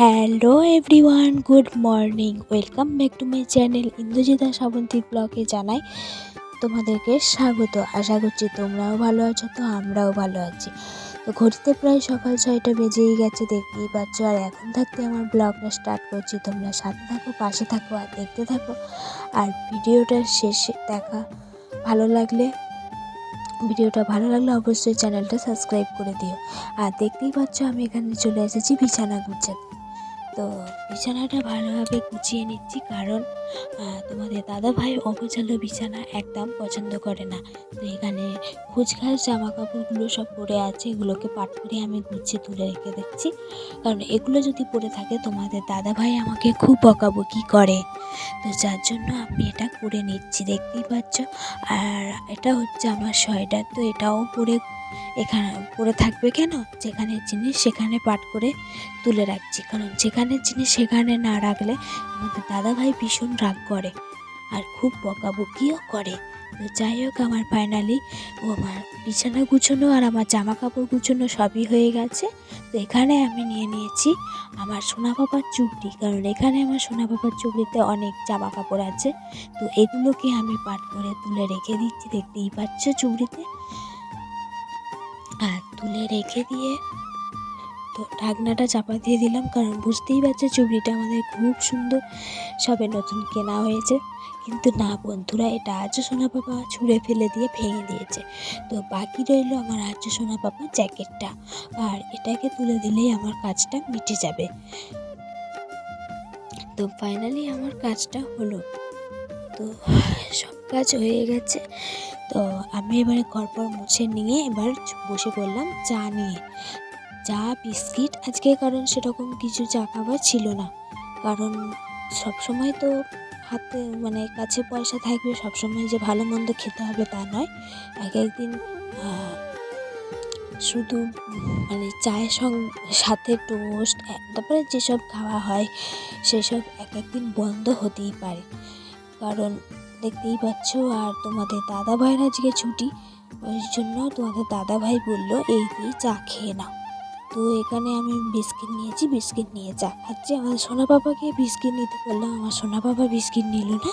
Hello everyone, good morning. Welcome back to my channel Indrajita Srabanti ব্লগে জানাই তোমাদেরকে স্বাগত। আশা করছি তোমরাও ভালো আছো, তো আমরাও ভালো আছি। তো ঘড়িতে প্রায় সকাল ছয়টা বেজেই গেছে, দেখতেই পাচ্ছ। আর এখন থাকতে আমার ব্লগটা স্টার্ট করছি। তোমরা সাথে থাকো, পাশে থাকো আর দেখতে থাকো। আর ভিডিওটার শেষে দেখা ভালো লাগলে, ভিডিওটা ভালো লাগলে অবশ্যই চ্যানেলটা সাবস্ক্রাইব করে দিও। আর দেখতেই পাচ্ছ, আমি এখানে চলে এসেছি বিছানা গুছাতে। তো বিছানাটা ভালোভাবে গুছিয়ে নিচ্ছি কারণ তোমাদের দাদা ভাই অগোছালো বিছানা একদম পছন্দ করে না। তো এখানে খুচখাস জামা কাপড়গুলো সব পরে আছে, এগুলোকে পাট করে আমি গুছিয়ে তুলে রেখে দিচ্ছি। কারণ এগুলো যদি পরে থাকে, তোমাদের দাদা ভাই আমাকে খুব বকাবকি করে। তো যার জন্য আমি এটা করে নিচ্ছি, দেখতেই পাচ্ছ। আর এটা হচ্ছে আমার সোয়েটার, তো এটাও পরে এখানে পরে থাকবে কেন? যেখানে জিনিস সেখানে পাট করে তুলে রাখছি। কারণ যেখানে জিনিস সেখানে না রাখলে আমাদের দাদাভাই ভীষণ রাগ করে আর খুব বকাবকিও করে। তো যাই হোক, আমার ফাইনালি ও আমার বিছানা গুছানো আর আমার জামা কাপড় গুছানো সবই হয়ে গেছে। তো এখানে আমি নিয়ে নিয়েছি আমার সোনা বাবার চুবড়ি। কারণ এখানে আমার সোনা বাবার চুবড়িতে অনেক জামা কাপড় আছে। তো এগুলোকে আমি পাট করে তুলে রেখে দিচ্ছি। দেখতেই পাচ্ছ চুবড়িতে। আর তুলে রেখে দিয়ে তো ঢাকনাটা চাপা দিয়ে দিলাম, কারণ বুঝতেই পারছে চুবড়িটা আমাদের খুব সুন্দর। সবে নতুন কেনা হয়েছে, কিন্তু না বন্ধুরা, এটা আজও সোনা বাবা ছুঁড়ে ফেলে দিয়ে ভেঙে দিয়েছে। তো বাকি রইল আমার আজও সোনা বাবার জ্যাকেটটা, আর এটাকে তুলে দিলেই আমার কাজটা মিটে যাবে। তো ফাইনালি আমার কাজটা হলো। তো সব কাজ হয়ে গেছে। তো আমি এবারে ঘরপর মুছে নিয়ে এবার বসে পড়লাম চা নিয়ে। চা, বিস্কিট আজকে কারণ সেরকম কিছু চা খাবার ছিল না। কারণ সব সময় তো হাতে মানে কাছে পয়সা থাকবে সব সময় যে ভালো মন্দ খেতে হবে তা নয়। এক একদিন শুধু মানে চায়ের সঙ্গে, সাথে টোস্ট তারপরে যেসব খাওয়া হয়, সেসব এক একদিন বন্ধ হতেই পারে। কারণ দেখতেই পাচ্ছ, আর তোমাদের দাদা ভাইয়ের আজকে ছুটি। ওই জন্য তোমাদের দাদা ভাই বলল, এই দিয়ে চা খেয়ে নাও। তো এখানে আমি বিস্কিট নিয়েছি, বিস্কিট নিয়ে চা খাচ্ছি। আমার সোনা বাবাকে বিস্কিট নিতে বললাম, আমার সোনা বাবা বিস্কিট নিল না।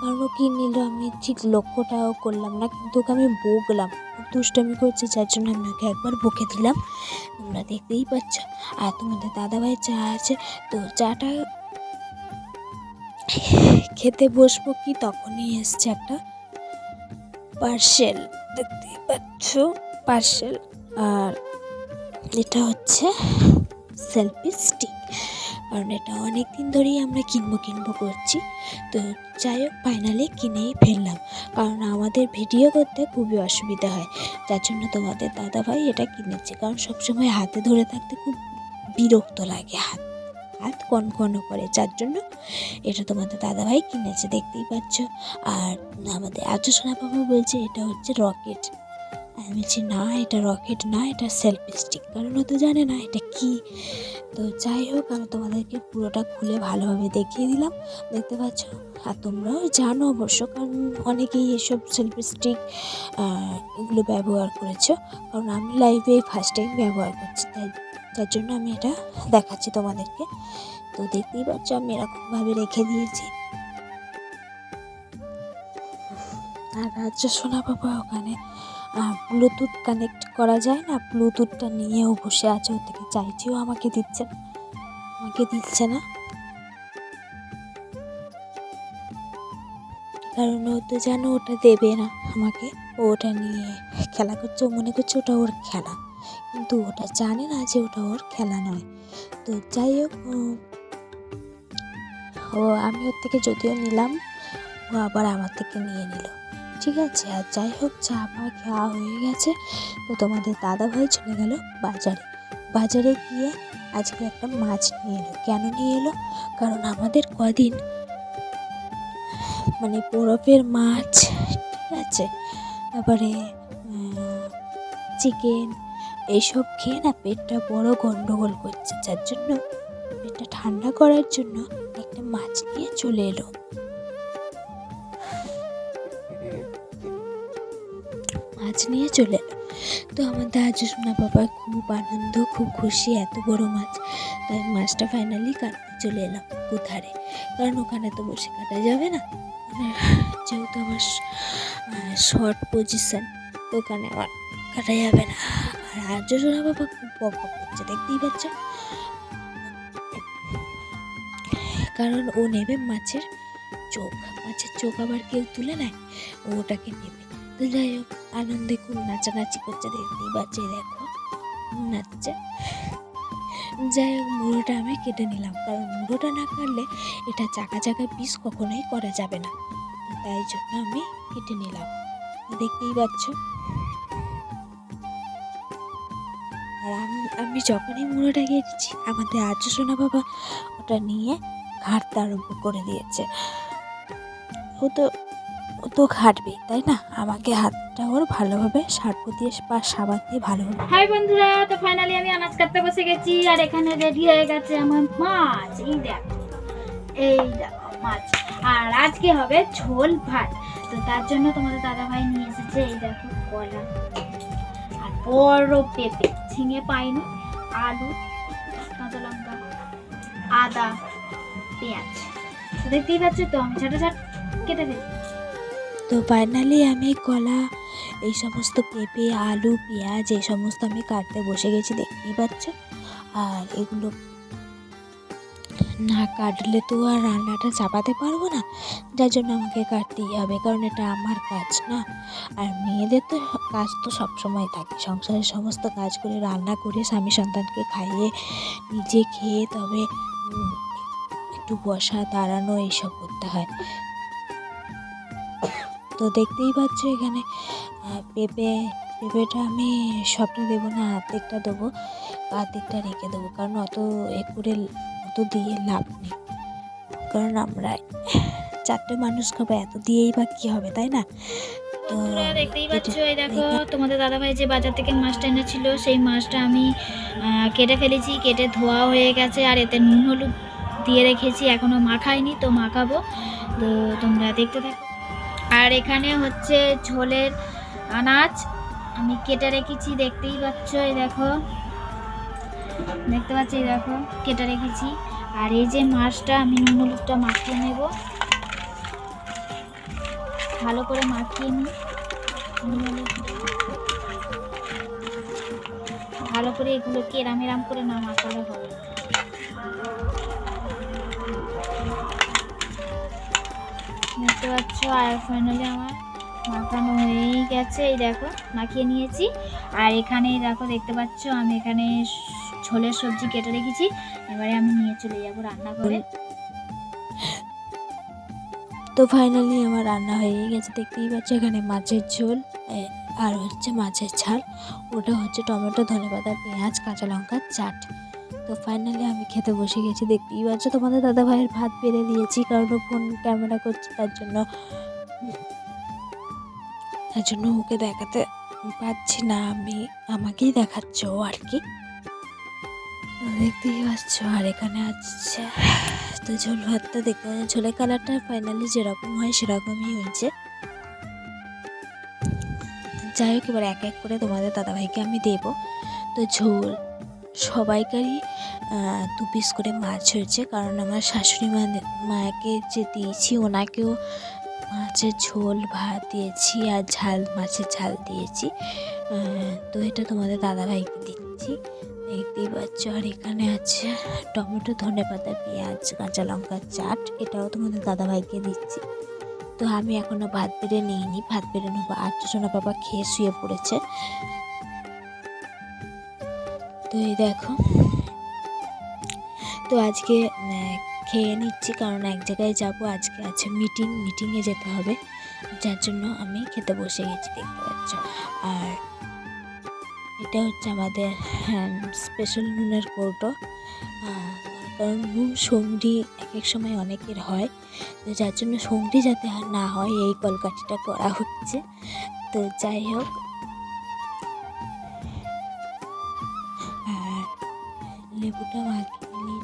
কারণ ও কী নিল, আমি ঠিক লক্ষ্যটাও করলাম না, কিন্তু ওকে আমি বকলাম। দুষ্টামি করছে, যার জন্য আমি ওকে একবার বকে দিলাম। তোমরা দেখতেই পাচ্ছ। আর তোমাদের দাদা ভাই চা আছে, তো চাটা খেতে বসবো কি তখনই এসছে একটা পার্সেল, দেখতেই পাচ্ছ পার্সেল। আর এটা হচ্ছে সেলফি স্টিক। কারণ এটা অনেক দিন ধরেই আমরা কিনবো কিনবো করছি। তো যাই হোক ফাইনালি কিনেই ফেললাম। কারণ আমাদের ভিডিও করতে খুবই অসুবিধা হয়। যার জন্য তোমাদের দাদাভাই এটা কিনেছে। কারণ সবসময় হাতে ধরে থাকতে খুব বিরক্ত লাগে হাত। হাত কনকনও করে। যার জন্য এটা তোমাদের দাদাভাই কিনেছে, দেখতেই পাচ্ছ। আর আমাদের আজ সোনা বাবা বলছে এটা হচ্ছে রকেট। আমি বলছি, না, এটা রকেট না, এটা সেলফি স্টিক কারণ তো জানে না এটা কি। তো যাই হোক, আমি তোমাদেরকে পুরোটা খুলে ভালোভাবে দেখিয়ে দিলাম। দেখতে পাচ্ছ? আর তোমরাও জানো অবশ্য, কারণ অনেকেই এসব সেলফি স্টিক এগুলো ব্যবহার করেছ। কারণ আমি লাইভে ফার্স্ট টাইম ব্যবহার করছি, তাই তার জন্য আমি এটা দেখাচ্ছি তোমাদেরকে। তো দেখতেই পাচ্ছ আমি এরকমভাবে রেখে দিয়েছি। আর রাজ্য সোনা বাবা ওখানে ব্লুটুথ কানেক্ট করা যায় না? ব্লুটুথটা নিয়েও বসে আছে, ওর থেকে চাইছেও আমাকে দিচ্ছে আমাকে দিচ্ছে না। কারণ ও তো জানো, ওটা দেবে না আমাকে। ওটা নিয়ে খেলা করছে মনে করছে ওটা ওর খেলা। কিন্তু ওটা জানে না যে ওটা ওর খেলা নয়। তো যাই হোক, ও- আমি ওর থেকে যদিও নিলাম, ও আবার আমার থেকে নিয়ে নিল। ঠিক আছে, আর যাই হোক, চা পা খাওয়া হয়ে গেছে। তো তোমাদের দাদা ভাই চলে গেল বাজারে। বাজারে গিয়ে আজকে একটা মাছ নিয়ে এলো। কেন নিয়ে এলো? কারণ আমাদের কদিন মানে বরফের মাছ, ঠিক আছে? তারপরে চিকেন এইসব খেয়ে না পেটটা বড় গন্ডগোল করছে। যার জন্য পেটটা ঠান্ডা করার জন্য একটা মাছ নিয়ে চলে এলো। মাছ নিয়ে চলে এলো। তো আমার আজ সোনা বাবা খুব আনন্দ, খুব খুশি, এত বড় মাছ। তাই মাছটা ফাইনালি কাটতে চলে এলাম কোথারে? কারণ ওখানে তো বসে কাটা যাবে না। যেহেতু আমার শর্ট পজিশন ওখানে আমার কাটা যাবে না। আর করছে দেখতেই পাচ্ছে? কারণ ও নেবে মাছের চোখ। মাছের চোখ আবার কেউ তুলে নেয়? ওটাকে নেবে। তো যাই হোক, আনন্দে খুব নাচানাচি করছে, দেখতেই পাচ্ছে দেখো, নাচছে। যাই হোক, মুড়োটা আমি কেটে নিলাম, কারণ মুড়োটা না কাটলে এটা চাকা চাকা পিস কখনোই করা যাবে না। তাই জন্য আমি কেটে নিলাম। দেখতেই পাচ্ছ? আর আমি আমি যখনই মুড়োটা কেটেছি আমাদের আর্য সোনা বাবা ওটা নিয়ে ঘাটতে আরম্ভ করে দিয়েছে। ও তো ও তো ঘাটবে, তাই না? আমাকে হাতটা ওর ভালোভাবে সার্পু দিয়ে বা সাবান দিয়ে ভালোভাবে হাই বন্ধুরা, তো ফাইনালি আমি আনাজ কাটতে বসে গেছি, আর এখানে রেডি হয়ে গেছে আমার মাছ। এই দেখো এই দেখো মাছ। আর আজকে হবে ঝোল ভাত। তো তার জন্য তোমাদের দাদা ভাই নিয়ে এসেছে, এই দেখো কলা আর বড় পেঁপে। ঝিঙে পাইনি, আলু, কাঁচা লঙ্কা, আদা, পেঁয়াজ। দেখতেই পাচ্ছ তো, আমি ঝাঁটা ছোট কেটে ফেলি তো ফাইনালি আমি কলা, এই সমস্ত পেঁপে, আলু, পেঁয়াজ, এই সমস্ত আমি কাটতে বসে গেছি, দেখতেই পাচ্ছ। আর এগুলো না কাটলে তো আর রান্নাটা চাপাতে পারব না। যার জন্য আমাকে কাটতেই হবে, কারণ এটা আমার কাজ না। আর মেয়েদের তো কাজ তো সবসময় থাকে। সংসারের সমস্ত কাজ করে, রান্না করে, স্বামী সন্তানকে খাইয়ে নিজে খেয়ে তবে একটু বসা, দাঁড়ানো, এইসব করতে হয়। তো দেখতেই পাচ্ছ এখানে পেঁপে, পেঁপেটা আমি সবটা দেবো না অর্ধেকটা দেবো অর্ধেকটা রেখে দেবো। কারণ অত এ করে অত দিয়ে লাভ নেই। কারণ আমরা চারটে মানুষ খাব এত দিয়েই বা কী হবে তাই না? তোমরা দেখতেই পাচ্ছ এই দেখো তোমাদের দাদাভাই যে বাজার থেকে মাছটা এনেছিল সেই মাছটা আমি কেটে ফেলেছি কেটে ধোয়া হয়ে গেছে আর এতে নুন হলুদ দিয়ে রেখেছি এখনও মাখাইনি তো মাখাবো তো তোমরা দেখতে থাকো। আর এখানে হচ্ছে ঝোলের আনাজ আমি কেটে রেখেছি দেখতেই পাচ্ছ এই দেখো। দেখতে পাচ্ছ দেখো, কেটে রেখেছি। আর এই যে মাছটা, আমি নুন হলুদটা মাখিয়ে নেব। ভালো করে মাখিয়ে নিই। ভালো করে এগুলোকে এরাম এরাম করে না মাখালে হবে। দেখতে পাচ্ছ, আর ফাইনালি আমার মাখানো হয়েই গেছে। এই দেখো, মাখিয়ে নিয়েছি। আর এখানে দেখো, দেখতে পাচ্ছ, আমি এখানে ঝোলের সবজি কেটে রেখেছি। এবারে আমি নিয়ে চলে যাব রান্না করে তো ফাইনালি আমার রান্না হয়ে গেছে। দেখতেই পাচ্ছ এখানে মাছের ঝোল আর হচ্ছে মাছের ঝাল। ওটা হচ্ছে টমেটো, ধনেপাতা, পেঁয়াজ, কাঁচা লঙ্কার চাট। তো ফাইনালি আমি খেতে বসে গেছি। দেখতেই পাচ্ছ তোমাদের দাদা ভাইয়ের ভাত বেড়ে দিয়েছি, কারণ ও ফোন ক্যামেরা করছে, তার জন্য তার জন্য ওকে দেখাতে পাচ্ছি না। আমি, আমাকেই দেখাচ্ছ আর কি। দেখতেই পাচ্ছ, আর এখানে আছে তো ঝোল ভাতটা, দেখতে ঝোলের কালারটা ফাইনালি যেরকম হয় সেরকমই হয়েছে। যাই হোক, এবার এক এক করে তোমাদের দাদাভাইকে আমি দেব। তো ঝোল, সবাইকারই দু পিস করে মাছ হয়েছে, কারণ আমার শাশুড়ি মা, মাকে যে দিয়েছি, ওনাকেও মাছের ঝোল, ভাত দিয়েছি আর ঝাল, মাছের ঝাল দিয়েছি। তো এটা তোমাদের দাদাভাইকে দিচ্ছি। দেখতেই পাচ্ছ, আর এখানে আছে টমেটো ধনে পাতা পেঁয়াজ, কাঁচা লঙ্কার চাট। এটাও তোমাদের দাদাভাইকে দিচ্ছি। তো আমি এখনও ভাত বেড়ে নিইনি। ভাত বেড়ে নেব। আটশোনা বাবা খেয়ে শুয়ে পড়েছে। তো এই দেখো। তো আজকে খেয়ে নিচ্ছি, কারণ এক জায়গায় যাব। আজকে আছে মিটিং। মিটিংয়ে যেতে হবে। যার জন্য আমি খেতে বসে গেছি, দেখতে পাচ্ছ। আর এটা হচ্ছে আমাদের স্পেশাল নুনের কৌটো কারণ নুন সঙ্গি এক এক সময় অনেকের হয়। তো যার জন্য সঙ্গি যাতে না হয়, এই কলকাঠিটা করা হচ্ছে। তো যাই হোক। আর লেবুটা মাখিয়ে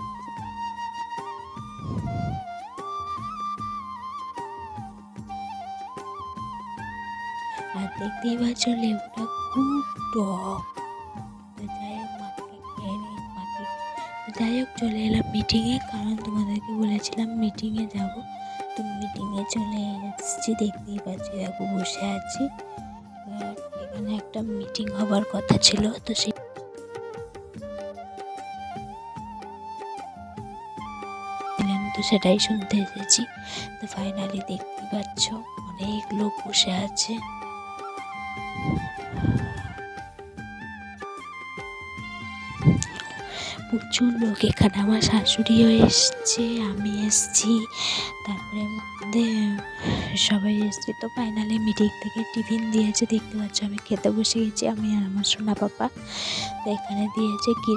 আর দেখতেই পাচ্ছ লেবুটা খুব টক যাই হোক মাকে খেয়ে মাকে যাই হোক চলে এলাম মিটিংয়ে কারণ তোমাদেরকে বলেছিলাম মিটিংয়ে যাব। তো মিটিংয়ে চলে এসেছি, দেখতেই পাচ্ছি, দেখো, বসে আছি। এখানে একটা মিটিং হবার কথা ছিল, তো সেই তো সেটাই শুনতে এসেছি। তো ফাইনালি দেখতে পাচ্ছ, অনেক লোক বসে আছে। প্রচুর লোক এখানে। আমার শাশুড়িও এসছে, আমি এসছি। তারপরে সবাই এসছে। তো ফাইনালি মিটিং থেকে টিফিন দিয়েছে, দেখতে পাচ্ছ আমি খেতে বসে গেছি, আমি আর আমার সোনা পাপা। তো এখানে দিয়েছে কি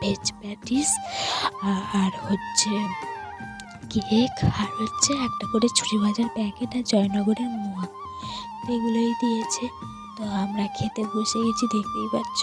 ভেজ প্যাটিস আর হচ্ছে কেক আর হচ্ছে একটা করে ছুরি ভাজার প্যাকেট আর জয়নগরের মোয়া। তো এগুলোই দিয়েছে। তো আমরা খেতে বসে গেছি, দেখতেই পাচ্ছ।